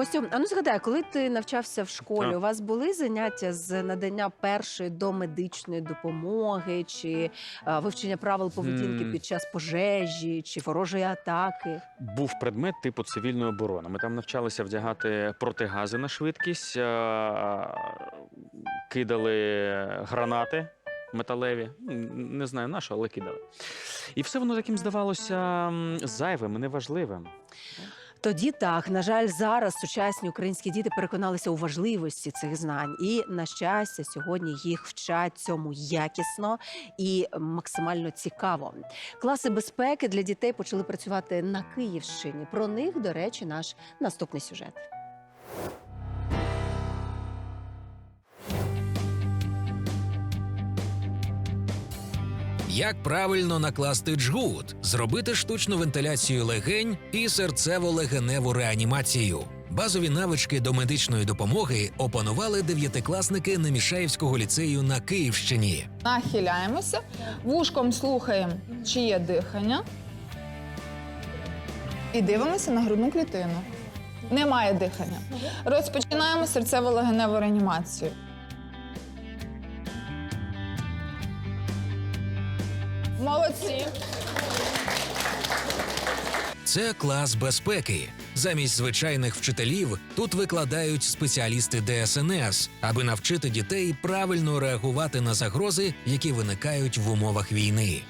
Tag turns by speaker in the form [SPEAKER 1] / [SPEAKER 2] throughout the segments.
[SPEAKER 1] Костюм, а ну згадай, коли ти навчався в школі,
[SPEAKER 2] Так.
[SPEAKER 1] у вас були заняття з надання першої домедичної допомоги, чи е, вивчення правил поведінки
[SPEAKER 2] М.
[SPEAKER 1] під час пожежі, чи ворожої атаки?
[SPEAKER 2] Був предмет типу цивільної оборони. Ми там навчалися вдягати протигази на швидкість, е, кидали гранати металеві. М, Не знаю на що, але кидали. І все воно таким здавалося м, зайвим, і неважливим.
[SPEAKER 1] Тоді так, на жаль, зараз сучасні українські діти переконалися у важливості цих знань, і на щастя, сьогодні їх вчать цьому якісно і максимально цікаво. Класи безпеки для дітей почали працювати на Київщині. Про них, до речі, наш наступний сюжет.
[SPEAKER 3] Як правильно накласти джгут, зробити штучну вентиляцію легень і серцево-легеневу реанімацію. Базові навички до медичної допомоги опанували дев'ятикласники Немішаївського ліцею на Київщині.
[SPEAKER 4] Нахиляємося, вушком слухаємо, чи є дихання. І дивимося на грудну клітину. Немає дихання. Розпочинаємо серцево-легеневу реанімацію. Молодці.
[SPEAKER 3] Це клас безпеки. Замість звичайних вчителів тут викладають спеціалісти ДСНС, аби навчити дітей правильно реагувати на загрози, які виникають в умовах війни.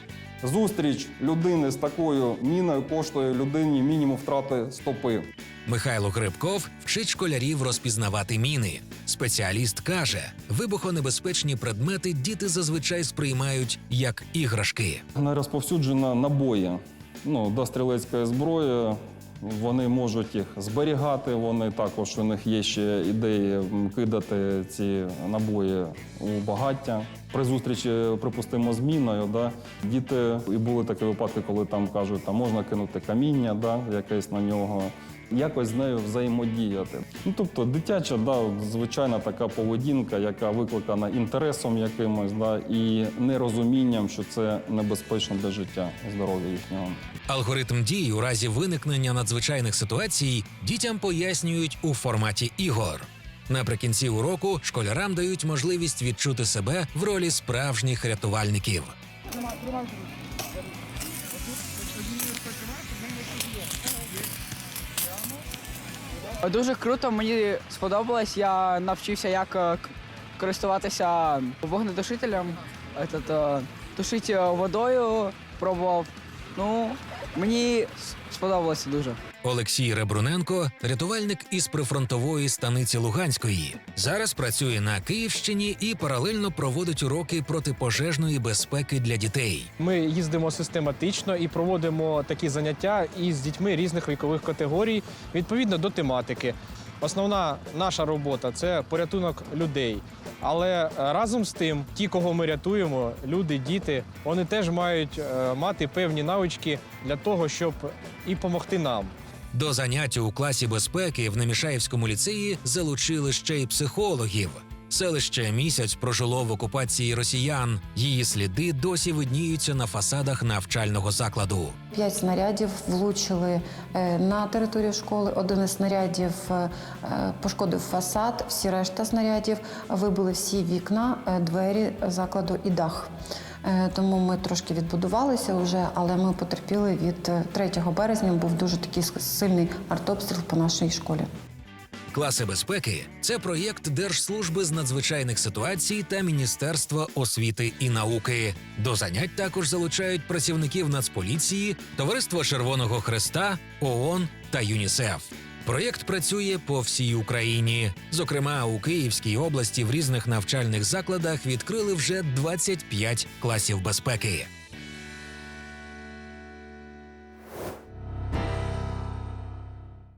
[SPEAKER 5] Зустріч людини з такою міною коштує людині мінімум втрати стопи.
[SPEAKER 3] Михайло Грибков вчить школярів розпізнавати міни. Спеціаліст каже, вибухонебезпечні предмети діти зазвичай сприймають як іграшки.
[SPEAKER 5] Не розповсюджена набої ну, до стрілецької зброї. Вони можуть їх зберігати. Вони також у них є ще ідеї кидати ці набої у багаття. При зустрічі, припустимо, з міною, да, діти і були такі випадки, коли там кажуть, там можна кинути каміння, да, якесь на нього. Якось з нею взаємодіяти. Ну тобто дитяча, да, звичайна така поведінка, яка викликана інтересом якимось, да, і нерозумінням, що це небезпечно для життя, здоров'я їхнього.
[SPEAKER 3] Алгоритм дій у разі виникнення надзвичайних ситуацій дітям пояснюють у форматі ігор. Наприкінці уроку школярам дають можливість відчути себе в ролі справжніх рятувальників.
[SPEAKER 6] Дуже круто, мені сподобалось. Я навчився, як е, користуватися вогнетушителем, е, тушити водою, пробував. Ну, мені сподобалося дуже.
[SPEAKER 3] Олексій Ребруненко рятувальник із прифронтової станиці Луганської. Зараз працює на Київщині і паралельно проводить уроки протипожежної безпеки для дітей.
[SPEAKER 7] Ми їздимо систематично і проводимо такі заняття із дітьми різних вікових категорій відповідно до тематики. Основна наша робота це порятунок людей. Але е, разом з тим, ті, кого ми рятуємо, люди, діти, вони теж мають е, мати певні навички для того, щоб і допомогти нам.
[SPEAKER 3] До заняття у класі безпеки в Немішаївському ліцеї залучили ще й психологів. Селище місяць прожило в окупації росіян. Її сліди досі видніються на фасадах навчального закладу.
[SPEAKER 8] П'ять снарядів влучили е, на територію школи. Один із снарядів е, пошкодив фасад, всі решта снарядів вибили всі вікна, е, двері закладу і дах. Е, Тому ми трошки відбудувалися вже, але ми потерпіли від е, 3 березня. Був дуже такий сильний артобстріл по нашій школі.
[SPEAKER 3] Класи безпеки це проєкт Держслужби з надзвичайних ситуацій та Міністерства освіти і науки. До занять також залучають працівників Нацполіції, Товариство Червоного Хреста, ООН та ЮНІСЕФ. Проєкт працює по всій Україні. Зокрема, у Київській області в різних навчальних закладах відкрили вже 25 класів безпеки.